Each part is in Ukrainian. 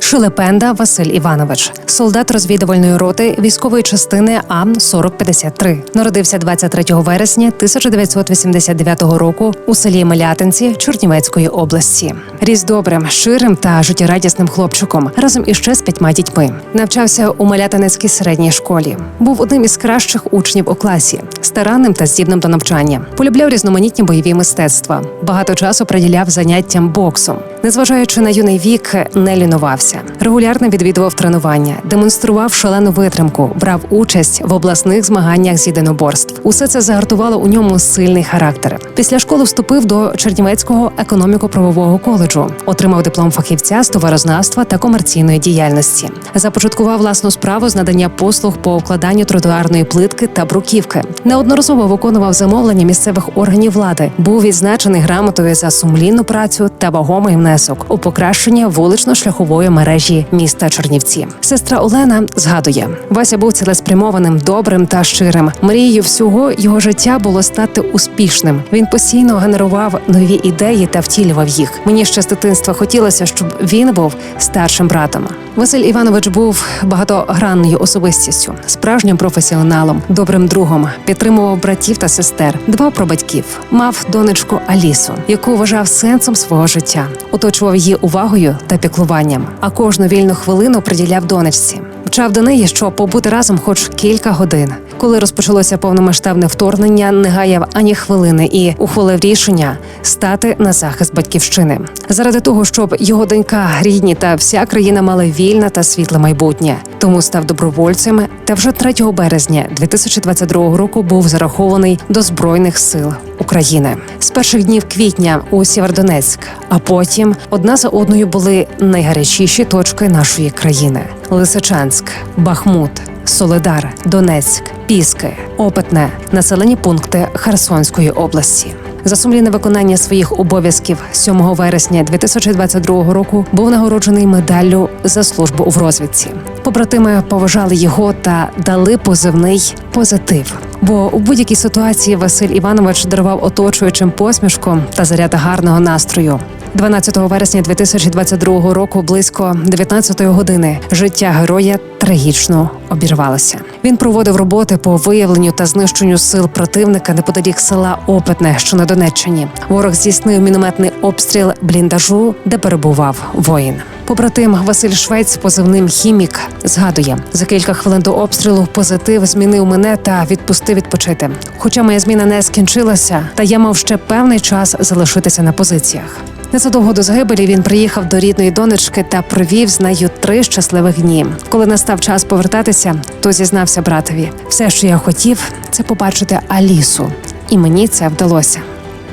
Шилепенда Василь Іванович, солдат розвідувальної роти військової частини А 4053 Народився 23 вересня 1989 року у селі Мелятинці Чорнівецької області. Ріс добрим, щирим та життєрадісним хлопчиком разом іще з п'ятьма дітьми. Навчався у Мелятинецькій середній школі. Був одним із кращих учнів у класі, старанним та здібним до навчання. Полюбляв різноманітні бойові мистецтва. Багато часу приділяв заняттям боксом. Незважаючи на юний вік, не лінувався. Регулярно відвідував тренування, демонстрував шалену витримку, брав участь в обласних змаганнях з єдиноборств. Усе це загартувало у ньому сильний характер. Після школи вступив до Чернівецького економіко-правового коледжу, отримав диплом фахівця з товарознавства та комерційної діяльності. Започаткував власну справу з надання послуг по укладанню тротуарної плитки та бруківки. Неодноразово виконував замовлення місцевих органів влади. Був відзначений грамотою за сумлінну працю та вагомий внесок у покращення вулично-шляхової мережі міста Чернівці. Сестра Олена згадує: Вася був цілеспрямованим, добрим та щирим. Мрією всього його життя було стати успішним. Він постійно генерував нові ідеї та втілював їх. Мені ще з дитинства хотілося, щоб він був старшим братом. Василь Іванович був багатогранною особистістю, справжнім професіоналом, добрим другом, підтримував братів та сестер, дбав про батьків, мав донечку Алісу, яку вважав сенсом свого життя, оточував її увагою та піклуванням, а кожну вільну хвилину приділяв донечці. Мчав до неї, щоб побути разом хоч кілька годин. Коли розпочалося повномасштабне вторгнення, не гаяв ані хвилини і ухвалив рішення стати на захист батьківщини заради того, щоб його донька, рідні та вся країна мали вільне та світле майбутнє. Тому став добровольцем та вже 3 березня 2022 року був зарахований до збройних сил України з перших днів квітня у Сєвєродонецьк, а потім одна за одною були найгарячіші точки нашої країни: Лисичанськ, Бахмут. Солидар, Донецьк, Піски, Опитне, населені пункти Херсонської області. За сумлінне виконання своїх обов'язків 7 вересня 2022 року був нагороджений медаллю за службу в розвідці. Побратими поважали його та дали позивний позитив. Бо у будь-якій ситуації Василь Іванович дарував оточуючим посмішку та заряд гарного настрою. 12 вересня 2022 року, близько 19 години, життя героя трагічно обірвалося. Він проводив роботи по виявленню та знищенню сил противника неподалік села Опитне, що на Донеччині. Ворог здійснив мінометний обстріл бліндажу, де перебував воїн. Побратим Василь Швець, позивним хімік, згадує за кілька хвилин до обстрілу. Позитив змінив мене та відпустив відпочити. Хоча моя зміна не скінчилася, та я мав ще певний час залишитися на позиціях. Незадовго до загибелі він приїхав до рідної донечки та провів з нею три щасливих дні. Коли настав час повертатися, то зізнався братові: все, що я хотів, це побачити Алісу, і мені це вдалося.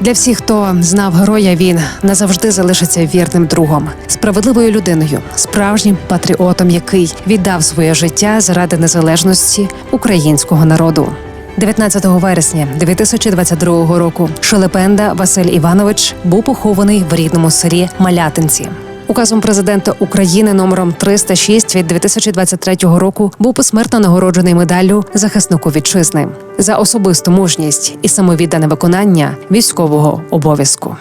Для всіх, хто знав героя, він назавжди залишиться вірним другом, справедливою людиною, справжнім патріотом, який віддав своє життя заради незалежності українського народу. 19 вересня 2022 року Шелепенда Василь Іванович був похований в рідному селі Малятинці. Указом президента України номером 306 від 2023 року був посмертно нагороджений медаллю захиснику вітчизни за особисту мужність і самовіддане виконання військового обов'язку.